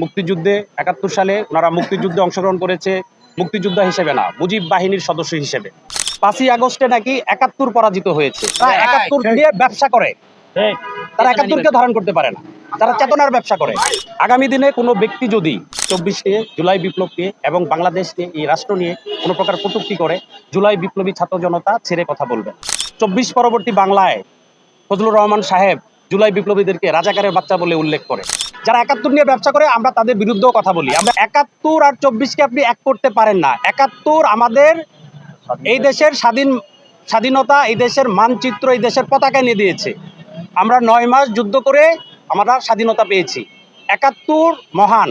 মুক্তিযুদ্ধে একাত্তর সালে ওনারা মুক্তিযুদ্ধে অংশগ্রহণ করেছে মুক্তিযোদ্ধা হিসেবে না মুজিব বাহিনীর সদস্য হিসেবে। পাঁচই আগস্টে নাকি একাত্তর পরাজিত হয়েছে। তারা একাত্তর নিয়ে ব্যবসা করে। তারা একাত্তরকে ধারণ করতে পারে না। তারা চেতনার ব্যবসা করে। আগামী দিনে কোনো ব্যক্তি যদি চব্বিশে জুলাই বিপ্লবকে এবং বাংলাদেশকে এই রাষ্ট্র নিয়ে কোনো প্রকার কটূক্তি করে জুলাই বিপ্লবী ছাত্র জনতা ছেড়ে কথা বলবে। চব্বিশ পরবর্তী বাংলায় ফজলুর রহমান সাহেব জুলাই বিপ্লবীদেরকে রাজাকারের বাচ্চা বলে উল্লেখ করে। যারা একাত্তর নিয়ে ব্যবসা করে, আমরা তাদের বিরুদ্ধেও কথা বলি। আমরা একাত্তর আর চব্বিশকে আপনি এক করতে পারেন না। একাত্তর আমাদের এই দেশের স্বাধীন, স্বাধীনতা, এই দেশের মানচিত্র, এই দেশের পতাকা এনে দিয়েছে। আমরা নয় মাস যুদ্ধ করে আমরা স্বাধীনতা পেয়েছি। একাত্তর মহান,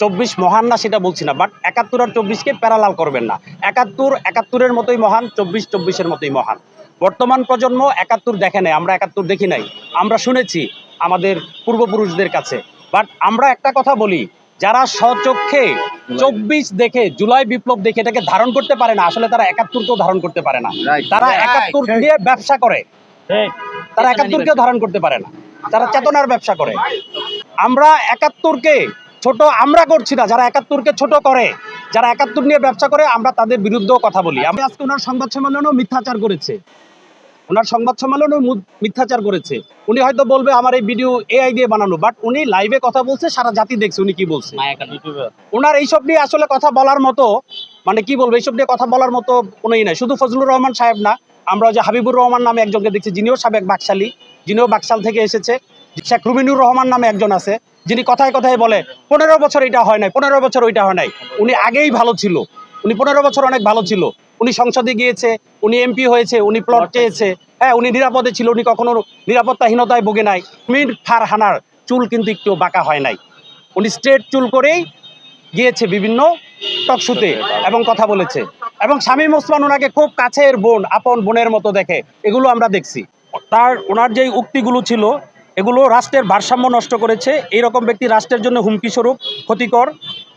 চব্বিশ মহান না সেটা বলছি না বাট একাত্তর আর চব্বিশকে প্যারালাল করবেন না। একাত্তর একাত্তরের মতোই মহান, চব্বিশ চব্বিশের মতোই মহান। বর্তমান প্রজন্ম একাত্তর দেখে নাই আমরা একাত্তর দেখি নাই। আমরা শুনেছি আমাদের পূর্বপুরুষদের কাছে। বাট আমরা একটা কথা বলি যারা স্বচক্ষে চব্বিশ দেখে জুলাই বিপ্লব দেখে এটাকে ধারণ করতে পারে না আসলে তারা একাত্তরকেও ধারণ করতে পারে না। তারা একাত্তর দিয়ে ব্যবসা করে। তারা একাত্তরকেও ধারণ করতে পারে না। তারা চেতনার ব্যবসা করে। আমরা একাত্তরকে ছোট আমরা করছি না যারা একাত্তরকে ছোট করে। যারা একাত্তর নিয়ে ব্যবসা করে আমরা তাদের বিরুদ্ধেও কথা বলি। আমি আজকে ওনার সংবাদ সম্মেলনেও মিথ্যাচার করেছে। ওনার সংবাদ সম্মেলনেও মিথ্যাচার করেছে। উনি হয়তো বলবে আমার এই ভিডিও এআই দিয়ে বানানো। বাট উনি লাইভে কথা বলছে সারা জাতি দেখছে উনি কি বলছে। ওনার এইসব নিয়ে আসলে কথা বলার মতো মানে কি বলব এইসব নিয়ে কথা বলার মতো কোনোই নাই। শুধু ফজলুর রহমান সাহেব না আমরা ওই যে হাবিবুর রহমান নামে একজনকে দেখছি যিনিও সাবেক বাকশালী যিনিও বাকশাল থেকে এসেছে। শেখ রুবিনুর রহমান নামে একজন আছে যিনি কথায় কথায় বলে পনেরো বছর এটা হয় নাই পনেরো বছর ওইটা হয় নাই। উনি আগেই ভালো ছিল। উনি পনেরো বছর অনেক ভালো ছিল। উনি সংসদে গিয়েছে উনি এমপি হয়েছে উনি প্লট চেয়েছে হ্যাঁ উনি নিরাপদে ছিল উনি কখনো নিরাপত্তাহীনতায় ভোগে নাই। মির ফারহানার চুল কিন্তু একটু বাঁকা হয় নাই। উনি স্ট্রেট চুল করেই গিয়েছে বিভিন্ন টকশুতে এবং কথা বলেছে। এবং শামীম ওসমান ওনাকে খুব কাছের বোন আপন বোনের মতো দেখে। এগুলো আমরা দেখছি। তার ওনার যেই উক্তিগুলো ছিল এগুলো রাষ্ট্রের ভারসাম্য নষ্ট করেছে। এইরকম ব্যক্তি রাষ্ট্রের জন্য হুমকি স্বরূপ, ক্ষতিকর,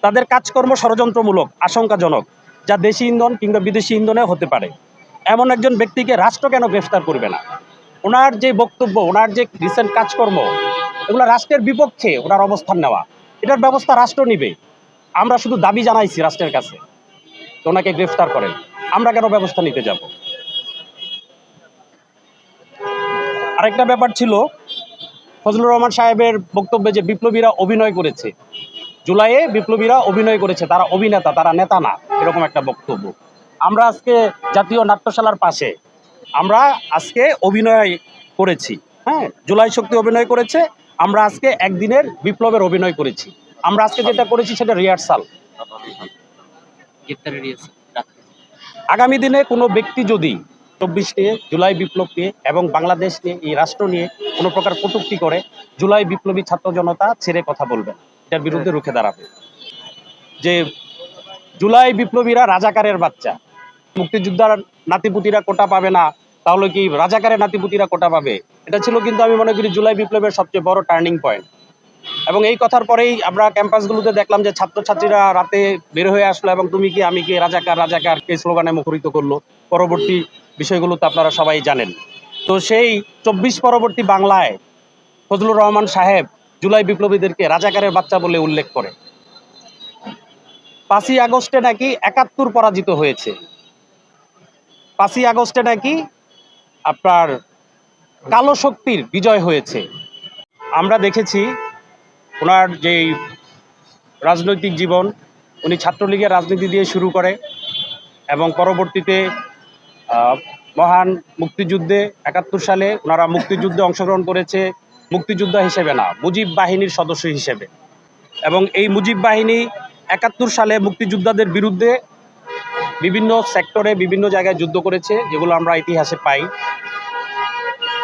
তাদের কাজকর্ম ষড়যন্ত্রমূলক, আশঙ্কাজনক, যা দেশি ইন্ধন কিংবা বিদেশি ইন্ধনে হতে পারে। এমন একজন ব্যক্তিকে রাষ্ট্র কেন গ্রেফতার করবে না? ওনার যে বক্তব্য, ওনার যে রিসেন্ট কাজকর্ম, এগুলো রাষ্ট্রের বিপক্ষে ওনার অবস্থান নেওয়া। এটার ব্যবস্থা রাষ্ট্র নিবে। আমরা শুধু দাবি জানাইছি রাষ্ট্রের কাছে ওনাকে গ্রেফতার করেন। আমরা কেন ব্যবস্থা নিতে যাব? আরেকটা ব্যাপার ছিল ফজলুর রহমান সাহেবের বক্তব্যে যে বিপ্লবীরা অভিনয় করেছে, জুলাইয়ে বিপ্লবীরা অভিনয় করেছে, তারা অভিনেতা, তারা নেতা না, এরকম একটা বক্তব্য। আমরা আজকে জাতীয় নাট্যশালার পাশে, আমরা আজকে অভিনয় করেছি হ্যাঁ জুলাই শক্তি অভিনয় করেছে, আমরা আজকে একদিনের বিপ্লবের অভিনয় করেছি। আমরা আজকে যেটা করেছি সেটা রিহার্সাল আগামী দিনে কোনো ব্যক্তি যদি চব্বিশে জুলাই বিপ্লবকে এবং বাংলাদেশকে এই রাষ্ট্র নিয়ে কোনো প্রকার কটুক্তি করে জুলাই বিপ্লবী ছাত্র জনতা ছেড়ে কথা বলবে এটার বিরুদ্ধে রুখে দাঁড়াবে। যে জুলাই বিপ্লবীরা রাজাকারের বাচ্চা, মুক্তিযোদ্ধার নাতিপুতিরা কোটা পাবে না, তাহলে কি রাজাকারের নাতিপুতিরা কোটা পাবে? এটা ছিল কিন্তু আমি মনে করি জুলাই বিপ্লবের সবচেয়ে বড় টার্নিং পয়েন্ট। এবং এই কথার পরেই আমরা ক্যাম্পাসগুলোতে দেখলাম যে ছাত্রছাত্রীরা রাতে বের হয়ে আসলো এবং তুমি কি, আমি কি, রাজাকার রাজাকার কে স্লোগানে মুখরিত করল। পরবর্তী বিষয়গুলো তো আপনারা সবাই জানেন। তো সেই চব্বিশ পরবর্তী বাংলায় ফজলুর রহমান সাহেব জুলাই বিপ্লবীদেরকে রাজাকারের বাচ্চা বলে উল্লেখ করে। পাঁচই আগস্টে নাকি একাত্তর পরাজিত হয়েছে। পাঁচই আগস্টে নাকি আপনার কালো শক্তির বিজয় হয়েছে। আমরা দেখেছি ওনার যেই রাজনৈতিক জীবন, উনি ছাত্রলীগের রাজনীতি দিয়ে শুরু করে এবং পরবর্তীতে মহান মুক্তিযুদ্ধে একাত্তর সালে ওনারা মুক্তিযুদ্ধে অংশগ্রহণ করেছে, মুক্তিযোদ্ধা হিসেবে না, মুজিব বাহিনীর সদস্য হিসেবে। এবং এই মুজিব বাহিনী একাত্তর সালে মুক্তিযোদ্ধাদের বিরুদ্ধে বিভিন্ন সেক্টরে, বিভিন্ন জায়গায় যুদ্ধ করেছে, যেগুলো আমরা ইতিহাসে পাই।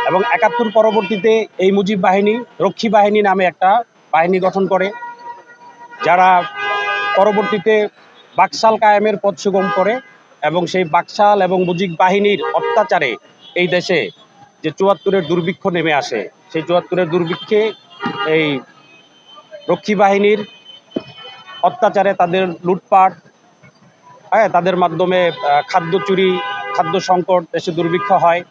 এবং একাত্তর পরবর্তীতে এই মুজিব বাহিনী রক্ষী বাহিনী নামে একটা গঠন করে, যারা পরবর্তীতে বাকশাল কায়েমের পথ সুগম করে এবং সেই বাকশাল এবং মুজিব বাহিনীর অত্যাচারে এই দেশে যে চুয়াত্তরের দুর্ভিক্ষ নেমে আসে, সেই চুয়াত্তরের দুর্ভিক্ষে এই রক্ষী বাহিনীর অত্যাচারে তাদের লুটপাট হ্যাঁ তাদের মাধ্যমে খাদ্য চুরি, খাদ্য সংকট, দেশে দুর্ভিক্ষ হয়।